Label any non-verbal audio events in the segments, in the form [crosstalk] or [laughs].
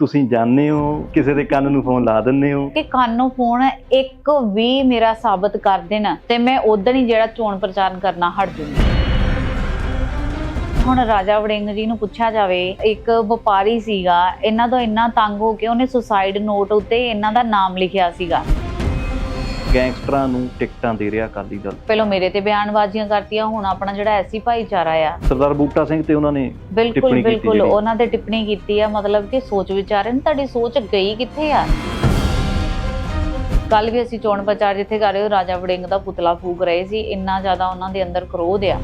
ਤੁਸੀਂ ਜਾਣਦੇ ਹੋ, ਕਿਸੇ ਦੇ ਕੰਨ ਨੂੰ ਫੋਨ ਲਾ ਦਿੰਦੇ ਹੋ? ਕਿ ਕਾਨੋਂ ਫੋਨ ਇੱਕ ਵੀ ਮੇਰਾ ਸਾਬਤ ਕਰ ਦੇਣ ਤੇ ਮੈਂ ਉਦੋਂ ਹੀ ਜਿਹੜਾ ਚੋਣ ਪ੍ਰਚਾਰ ਕਰਨਾ ਹਟ ਜੂੰਗੀ ਹੁਣ ਰਾਜਾ ਵੜਿੰਗ ਜੀ ਨੂੰ ਪੁੱਛਿਆ ਜਾਵੇ, ਇੱਕ ਵਪਾਰੀ ਸੀਗਾ, ਇਹਨਾਂ ਤੋਂ ਇੰਨਾ ਤੰਗ ਹੋ ਕੇ ਉਹਨੇ ਸੁਸਾਈਡ ਨੋਟ ਉੱਤੇ ਇਹਨਾਂ ਦਾ ਨਾਮ ਲਿਖਿਆ ਸੀਗਾ। ਗੈਂਗਸਟਰਾਂ ਨੂੰ ਟਿਕਟਾਂ ਦੇ ਰਿਹਾ ਅਕਾਲੀ ਦਲ। ਪਹਿਲਾਂ ਮੇਰੇ ਤੇ ਬਿਆਨਬਾਜ਼ੀਆਂ ਕਰਤੀਆਂ ਹੁਣ ਆਪਣਾ ਜਿਹੜਾ ਐਸੀ ਭਾਈਚਾਰਾ ਆ। ਸਰਦਾਰ ਬੂਟਾ ਸਿੰਘ ਤੇ ਉਹਨਾਂ ਨੇ ਬਿਲਕੁਲ ਬਿਲਕੁਲ। ਉਹਨਾਂ ਤੇ ਟਿੱਪਣੀ ਕੀਤੀ ਆ ਮਤਲਬ ਕਿ ਸੋਚ ਵਿਚਾਰੇ ਨੇ ਤੁਹਾਡੀ ਸੋਚ ਗਈ ਕਿੱਥੇ ਆ? ਕੱਲ ਵੀ ਅਸੀਂ ਚੋਣ ਪ੍ਰਚਾਰ ਜਿੱਥੇ ਕਰ ਰਹੇ ਹੋ ਰਾਜਾ ਵੜਿੰਗ ਦਾ ਪੁਤਲਾ ਫੂਕ ਰਹੇ ਸੀ ਇੰਨਾ ਜ਼ਿਆਦਾ ਉਹਨਾਂ ਦੇ ਅੰਦਰ ਕ੍ਰੋਧ ਆ।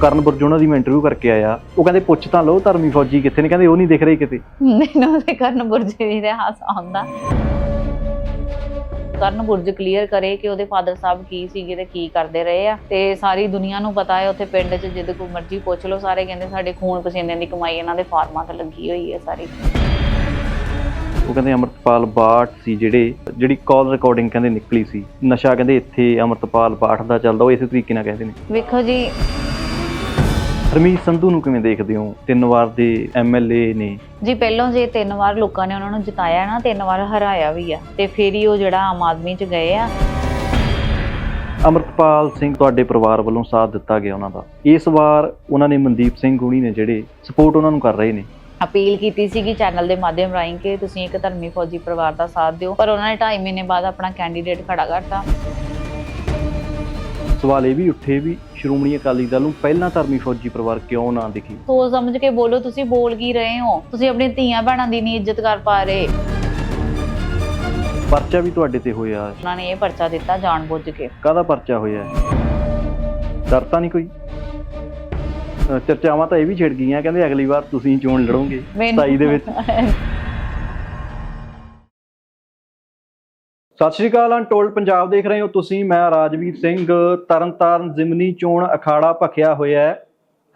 ਕਰਨ ਬੁਰਜ ਉਹਨਾਂ ਦੀ ਮੈਂ ਇੰਟਰਵਿਊ ਕਰਕੇ ਆਇਆ। ਉਹ ਕਹਿੰਦੇ ਪੁੱਛ ਤਾਂ ਲਓ ਧਰਮੀ ਫੌਜੀ ਕਿੱਥੇ ਨੇ? ਕਹਿੰਦੇ ਉਹ ਨਹੀਂ ਦਿਖ ਰਹੀ ਕਿਤੇ। ਮੈਨੂੰ ਤੇ ਕਰਨ ਬੁਰਜ ਦੇ ਹਾਸਾ ਆਉਂਦਾ ਕਰਨ ਬੁਰਜ ਕਲੀਅਰ ਕਰੇ ਕਿ ਉਹਦੇ ਫਾਦਰ ਸਾਹਿਬ ਕੀ ਸੀਗੇ ਤੇ ਕੀ ਕਰਦੇ ਰਹੇ ਆ। ਤੇ ਸਾਰੀ ਦੁਨੀਆ ਨੂੰ ਪਤਾ ਹੈ ਉੱਥੇ ਪਿੰਡ 'ਚ ਜਿੱਦ ਕੋ ਮਰਜ਼ੀ ਪੁੱਛ ਲਓ ਸਾਰੇ ਕਹਿੰਦੇ ਸਾਡੇ ਖੂਨ ਪਸੀਨੇ ਦੀ ਕਮਾਈ ਇਹਨਾਂ ਦੇ ਫਾਰਮਾਂ ਤੇ ਲੱਗੀ ਹੋਈ ਹੈ ਸਾਰੀ। ਉਹ ਕਹਿੰਦੇ ਅਮਰਤਪਾਲ ਬਾਠ ਸੀ ਜਿਹੜੇ ਜਿਹੜੀ ਕਾਲ ਰਿਕਾਰਡਿੰਗ ਕਹਿੰਦੇ ਨਿਕਲੀ ਸੀ। ਨਸ਼ਾ ਕਹਿੰਦੇ ਇੱਥੇ ਅਮਰਤਪਾਲ ਬਾਠ ਦਾ ਚੱਲਦਾ ਉਹ ਇਸੇ ਤਰੀਕੇ ਨਾਲ ਕਹਿੰਦੇ ਨੇ। ਵੇਖੋ ਜੀ ਹਰਮੀਤ ਸੰਧੂ ਨੂੰ ਕਿਵੇਂ ਦੇਖਦੇ ਹੋ? ਤਿੰਨ ਵਾਰ ਦੇ ਐਮਐਲਏ ਨੇ। ਜੀ ਪਹਿਲਾਂ ਜੇ ਤਿੰਨ ਵਾਰ ਲੋਕਾਂ ਨੇ ਉਹਨਾਂ ਨੂੰ ਜਿਤਾਇਆ ਨਾ ਤਿੰਨ ਵਾਰ ਹਰਾਇਆ ਵੀ ਆ। ਤੇ ਫਿਰ ਹੀ ਉਹ ਜਿਹੜਾ ਆਮ ਆਦਮੀ 'ਚ ਗਏ ਆ। ਅਮਰਤਪਾਲ ਸਿੰਘ ਤੁਹਾਡੇ ਪਰਿਵਾਰ ਵੱਲੋਂ ਸਾਥ ਦਿੱਤਾ ਗਿਆ ਉਹਨਾਂ ਦਾ। ਇਸ ਵਾਰ ਉਹਨਾਂ ਨੇ ਮਨਦੀਪ ਸਿੰਘ ਗੁਣੀ ਨੇ ਜਿਹੜੇ ਸਪੋਰਟ ਉਹਨਾਂ ਨੂੰ ਕਰ ਰਹੇ ਨੇ। ਅਪੀਲ ਕੀਤੀ ਸੀਗੀ ਚੈਨਲ ਦੇ ਮਾਧਿਅਮ ਰਾਹੀਂ ਕਿ ਤੁਸੀਂ ਇੱਕ ਧਰਮੀ ਫੌਜੀ ਪਰਿਵਾਰ ਦਾ ਸਾਥ ਦਿਓ ਪਰ ਉਹਨਾਂ ਨੇ 2.5 ਮਹੀਨੇ ਬਾਅਦ ਆਪਣਾ ਕੈਂਡੀਡੇਟ ਖੜਾ ਕਰਤਾ। ਸਵਾਲ ਇਹ ਵੀ ਉੱਠੇ ਵੀ ਸ਼੍ਰੋਮਣੀ ਅਕਾਲੀ ਦਲ ਨੂੰ ਪਹਿਲਾਂ ਧਰਮੀ ਫੌਜੀ ਪਰਿਵਾਰ ਕਿਉਂ ਨਾ ਦਿਖੀ? ਸੋਚ ਸਮਝ ਕੇ ਬੋਲੋ ਤੁਸੀਂ ਬੋਲ ਕੀ ਰਹੇ ਹੋ? ਤੁਸੀਂ ਆਪਣੀ ਧੀਆਂ ਭੈਣਾਂ ਦੀ ਨਹੀਂ ਇੱਜ਼ਤ ਕਰ ਪਾ ਰਹੇ। ਪਰਚਾ ਵੀ ਤੁਹਾਡੇ ਤੇ ਹੋਇਆ। ਉਹਨਾਂ ਨੇ ਇਹ ਪਰਚਾ ਦਿੱਤਾ ਜਾਣ ਬੁੱਝ ਕੇ। ਕਾਹਦਾ ਪਰਚਾ ਹੋਇਆ? ਡਰ ਤਾਂ ਨਹੀਂ ਕੋਈ? ਚਰਚਾਵਾਂ ਤਾਂ ਇਹ ਵੀ ਛਿੜ ਗਈਆਂ ਕਹਿੰਦੇ ਅਗਲੀ ਵਾਰ ਤੁਸੀਂ ਚੋਣ ਲੜੋਗੇ ਮੈਨੂੰ- 27 ਦੇ ਵਿੱਚ। ਸਤਿ ਸ਼੍ਰੀ ਅਕਾਲ ਅਨਟੋਲਡ ਪੰਜਾਬ ਦੇਖ ਰਹੇ ਹੋ ਤੁਸੀਂ ਮੈਂ ਰਾਜਵੀਰ ਸਿੰਘ ਤਰਨਤਾਰਨ ਜ਼ਿਮਨੀ ਚੋਣ ਅਖਾੜਾ ਭਖਿਆ ਹੋਇਆ ਹੈ।